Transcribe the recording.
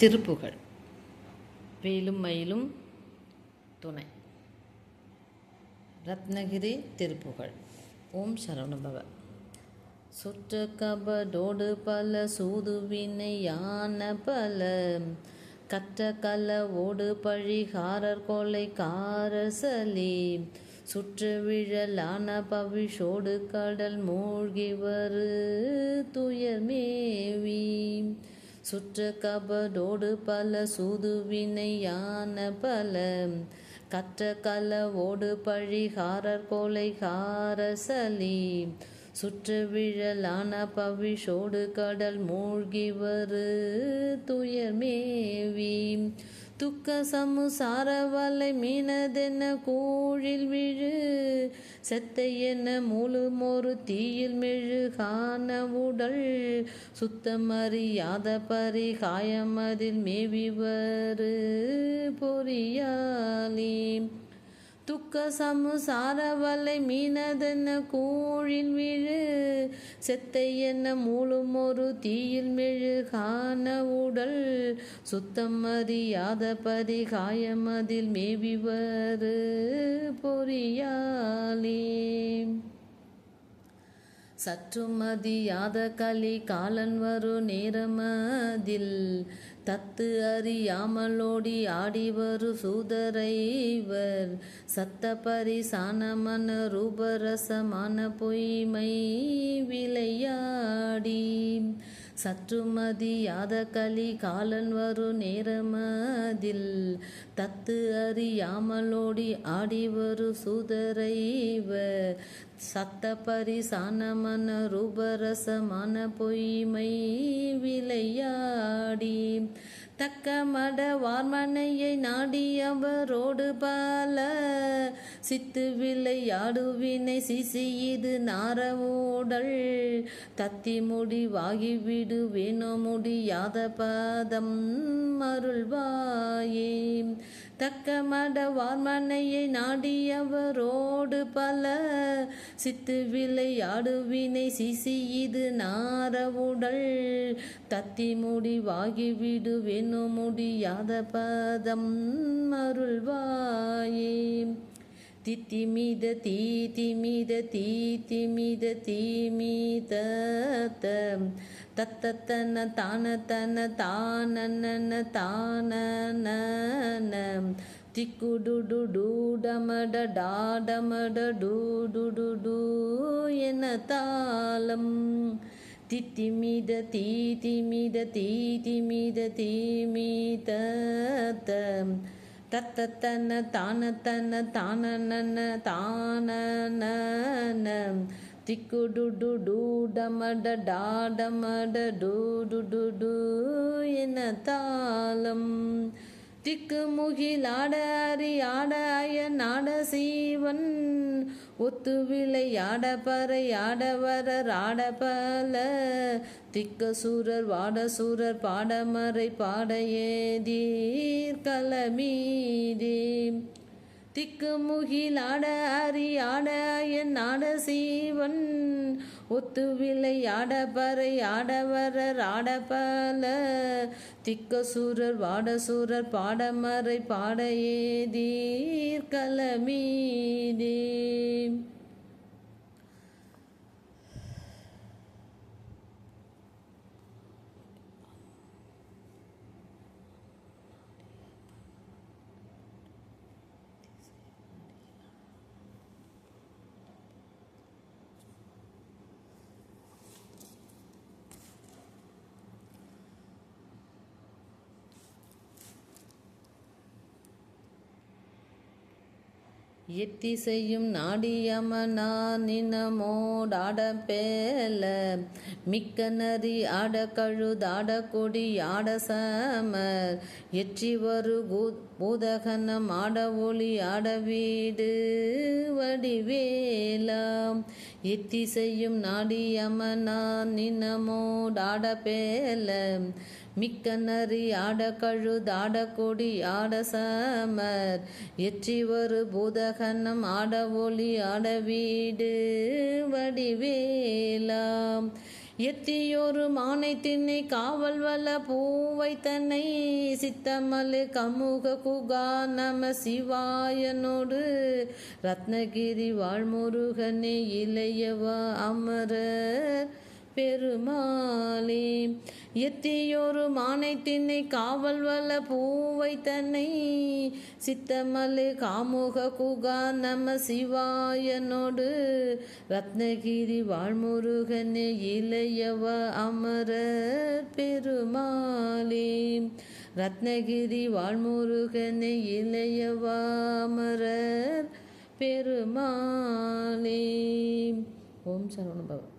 திருப்புகழ் வேலும் மயிலும் துணை. ரத்னகிரி திருப்புகழ் ஓம் சரவணபவ சுற்ற கபடோடு பல சூதுவினை யான பல கற்ற கல ஓடு பழிகாரர் கொலை சலி சுற்று விழலான பவிஷோடு கடல் மூழ்கி வரு துயர் மேவி. சுற்ற கபடோடு பல சூதுவினையான பல. கற்ற கலவோடு பழிகாரர் கொலைகார சலி. சுற்று விழலான பவிஷோடு கடல் மூழ்கி வரு துயர் மேவி. துக்க சமுசார வலை மீனதென்ன கூழில் விழு? செத்தை என்ன முழு? மொறு தீயில் மெழுகான உடல் சுத்தமறியாத பரிகாயமதில் மேவி வரு பொறியாலி துக்க சமுசாரவலை மீனதென்ன கூழில் விழு? செத்தை என்ன மூலும் ஒரு தீயில் மெழுகான உடல் சுத்தம் அறியாத பரிகாயமதில் மேவி மேவிவர் பொறியாலே சற்றுமதியாத களி காலன் வரு நேரமதில் தத்து அறியாமலோடி ஆடி வரு சூதரைவர். சத்த பரிசானமன ரூபரசமான பொய்மை விளையாடி சற்றுமதியாத களி காலன் வரு நேரமதில் தத்து அறியாமலோடி ஆடி வரு சூதரைவர். சத்த பரிசான மன ரூபரசமான பொய்மை விளையாடி. தக்க மட வார்மனையை நாடியவரோடு பல. சித்து விளையாடுவினை சிசி இது நாரவோடல். தத்தி முடி வாகிவிடு வேணோ முடியாத பதம் அருள்வாயே. தக்க மட நாடியவரோடு பல சித்து விளையாடுவினை சிசி இது நாரவுடல் தத்தி முடிவாகி விடு முடியாத பதம் அருள்வாயே. தித்தி மீத தீதி மீத தீதி மீத தீமீத தத்தத்தன தான தன தானன தான திக்குடுடு டூடமட டாடமட டூடுடு என தாளம். தித்தி மீத தீதி மீத தீதி மீத தீமீத தத்தன தானத்தன தானன தானன திக்குடுடு டூடமட டாடமட டூடுடு என தாளம் திக்கு முகிலாட அறி ஆட அய நாட சீவன் ஒத்து விளையாட பறை ஆட பல திக்க சூரர் வாட சூரர் பாடமறை பாட ஏதீர் கலமீதே திக்கு முகிலாட ஆட என் நாட சீவன். ஒத்துவிலை ஆடபறை ஆடவரர் ஆடபல வர ஆட திக்க சூரர் பாடமறை பாட ஏதீர் எத்திசையும் நாடியமனா நினமோடாட மிக்க நரி ஆட கழுதாட கொடி ஆட சமர் எற்றி வரு பூதகனம் ஆட ஒளி ஆட வீடு வடிவேலாம். எத்திசையும் நாடியமனா நினமோடாட பேல மிக்க நரி ஆட கழுதாட கொடி ஆட சமர். எற்றி ஒரு பூதகன்னம் ஆட ஒளி ஆட வீடு வடிவேலாம். எத்தியொரு மானை திண்ணை காவல் வல பூவை தன்னை சித்தமலு கமுக குகா நம சிவாயனோடு. ரத்னகிரி வாழ்முருகனே இளையவா அமரர். பெருமாளே எத்தியொரு மானை தின்னை காவல் வல பூவை தன்னை சித்தமலு காமுக குகா நம சிவாயனோடு. ரத்னகிரி வாழ்முருகனே இளையவ அமரர் பெருமாளே. ரத்னகிரி வாழ்முருகனே இளையவ அமரர் பெருமாளே. ஓம் சரவணபவன்